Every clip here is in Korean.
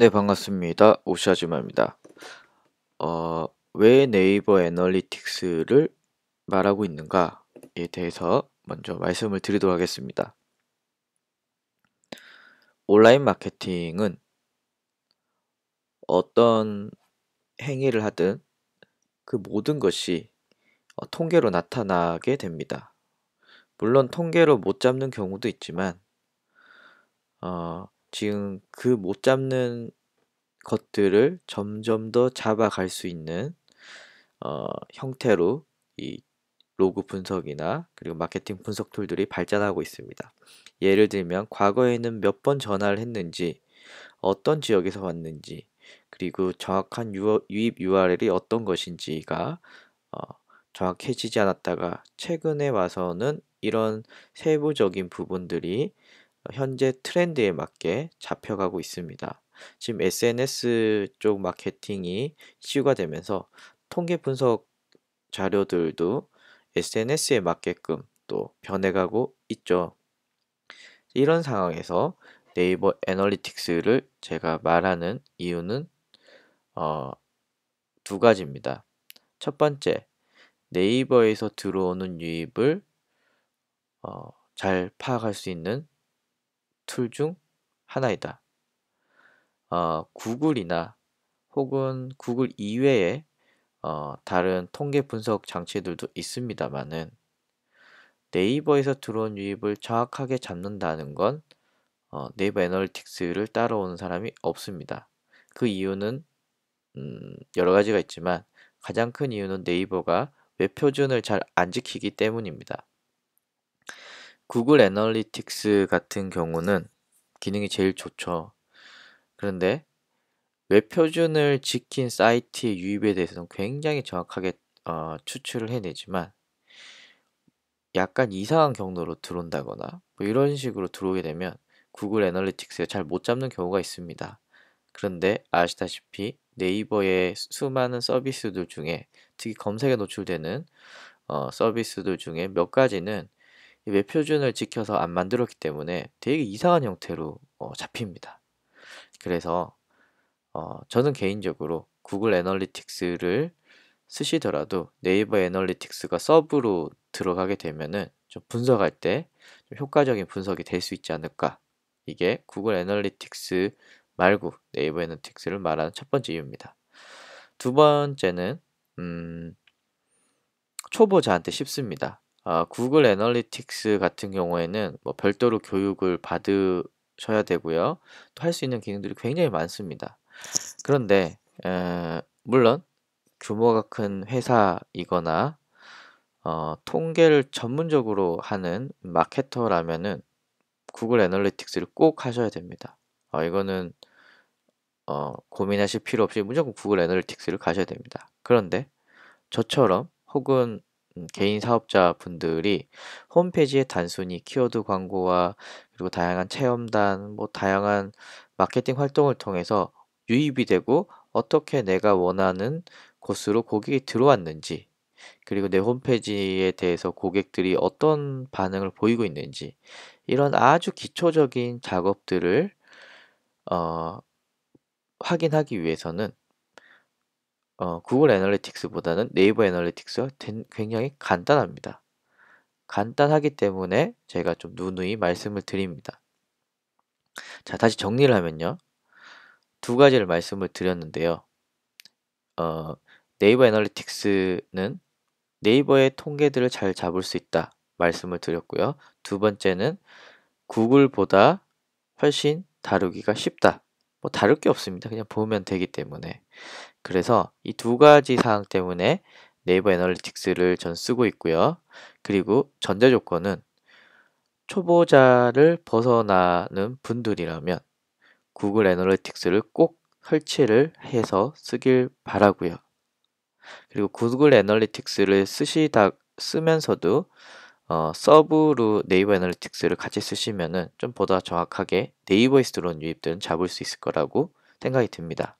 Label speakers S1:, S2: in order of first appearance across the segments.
S1: 네, 반갑습니다. 오시아즈마입니다. 어, 왜 네이버 애널리틱스를 말하고 있는가에 대해서 먼저 말씀을 드리도록 하겠습니다. 온라인 마케팅은 어떤 행위를 하든 그 모든 것이 어, 통계로 나타나게 됩니다. 물론 통계로 못 잡는 경우도 있지만 어, 지금 그 못 잡는 것들을 점점 더 잡아갈 수 있는 어, 형태로 이 로그 분석이나 그리고 마케팅 분석 툴들이 발전하고 있습니다. 예를 들면 과거에는 몇 번 전화를 했는지 어떤 지역에서 왔는지 그리고 정확한 유입 URL이 어떤 것인지가 어, 정확해지지 않았다가 최근에 와서는 이런 세부적인 부분들이 현재 트렌드에 맞게 잡혀가고 있습니다. 지금 SNS 쪽 마케팅이 이슈가 되면서 통계 분석 자료들도 SNS에 맞게끔 또 변해가고 있죠. 이런 상황에서 네이버 애널리틱스를 제가 말하는 이유는 어, 두 가지입니다. 첫 번째, 네이버에서 들어오는 유입을 어, 잘 파악할 수 있는 툴 중 하나이다. 어, 구글이나 혹은 구글 이외에 어, 다른 통계 분석 장치들도 있습니다만은 네이버에서 들어온 유입을 정확하게 잡는다는 건 어, 네이버 애널리틱스를 따라오는 사람이 없습니다. 그 이유는 음, 여러 가지가 있지만 가장 큰 이유는 네이버가 웹 표준을 잘 안 지키기 때문입니다. 구글 애널리틱스 같은 경우는 기능이 제일 좋죠. 그런데 웹 표준을 지킨 사이트의 유입에 대해서는 굉장히 정확하게 어, 추출을 해내지만 약간 이상한 경로로 들어온다거나 뭐 이런 식으로 들어오게 되면 구글 애널리틱스가 잘못 잡는 경우가 있습니다. 그런데 아시다시피 네이버의 수많은 서비스들 중에 특히 검색에 노출되는 어, 서비스들 중에 몇 가지는 웹 표준을 지켜서 안 만들었기 때문에 되게 이상한 형태로 어, 잡힙니다. 그래서 어, 저는 개인적으로 구글 애널리틱스를 쓰시더라도 네이버 애널리틱스가 서브로 들어가게 되면은 좀 분석할 때 좀 효과적인 분석이 될 수 있지 않을까. 이게 구글 애널리틱스 말고 네이버 애널리틱스를 말하는 첫 번째 이유입니다. 두 번째는 음, 초보자한테 쉽습니다. 아, 구글 애널리틱스 같은 경우에는 뭐 별도로 교육을 받으셔야 되고요. 또 할 수 있는 기능들이 굉장히 많습니다. 그런데 에, 물론 규모가 큰 회사이거나 어, 통계를 전문적으로 하는 마케터라면은 구글 애널리틱스를 꼭 하셔야 됩니다. 어, 이거는 어, 고민하실 필요 없이 무조건 구글 애널리틱스를 가셔야 됩니다. 그런데 저처럼 혹은 음, 개인 사업자 분들이 홈페이지에 단순히 키워드 광고와 그리고 다양한 체험단, 뭐 다양한 마케팅 활동을 통해서 유입이 되고 어떻게 내가 원하는 곳으로 고객이 들어왔는지 그리고 내 홈페이지에 대해서 고객들이 어떤 반응을 보이고 있는지 이런 아주 기초적인 작업들을 어, 확인하기 위해서는 어, 구글 애널리틱스보다는 네이버 애널리틱스가 굉장히 간단합니다. 간단하기 때문에 제가 좀 누누이 말씀을 드립니다. 자, 다시 정리를 하면요. 두 가지를 말씀을 드렸는데요. 어, 네이버 애널리틱스는 네이버의 통계들을 잘 잡을 수 있다 말씀을 드렸고요. 두 번째는 구글보다 훨씬 다루기가 쉽다. 뭐 다를 게 없습니다. 그냥 보면 되기 때문에. 그래서 이 두 가지 사항 때문에 네이버 애널리틱스를 전 쓰고 있고요. 그리고 전제 조건은 초보자를 벗어나는 분들이라면 구글 애널리틱스를 꼭 설치를 해서 쓰길 바라고요. 그리고 구글 애널리틱스를 쓰시다 쓰면서도 어, 서브로 네이버 애널리틱스를 같이 쓰시면은 좀 보다 정확하게 네이버에서 들어온 유입들은 잡을 수 있을 거라고 생각이 듭니다.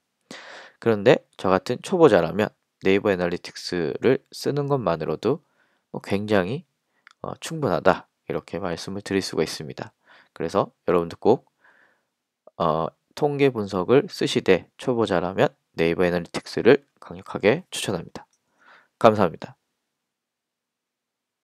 S1: 그런데 저 같은 초보자라면 네이버 애널리틱스를 쓰는 것만으로도 뭐 굉장히 어, 충분하다 이렇게 말씀을 드릴 수가 있습니다. 그래서 여러분들 꼭 어, 통계 분석을 쓰시되 초보자라면 네이버 애널리틱스를 강력하게 추천합니다. 감사합니다.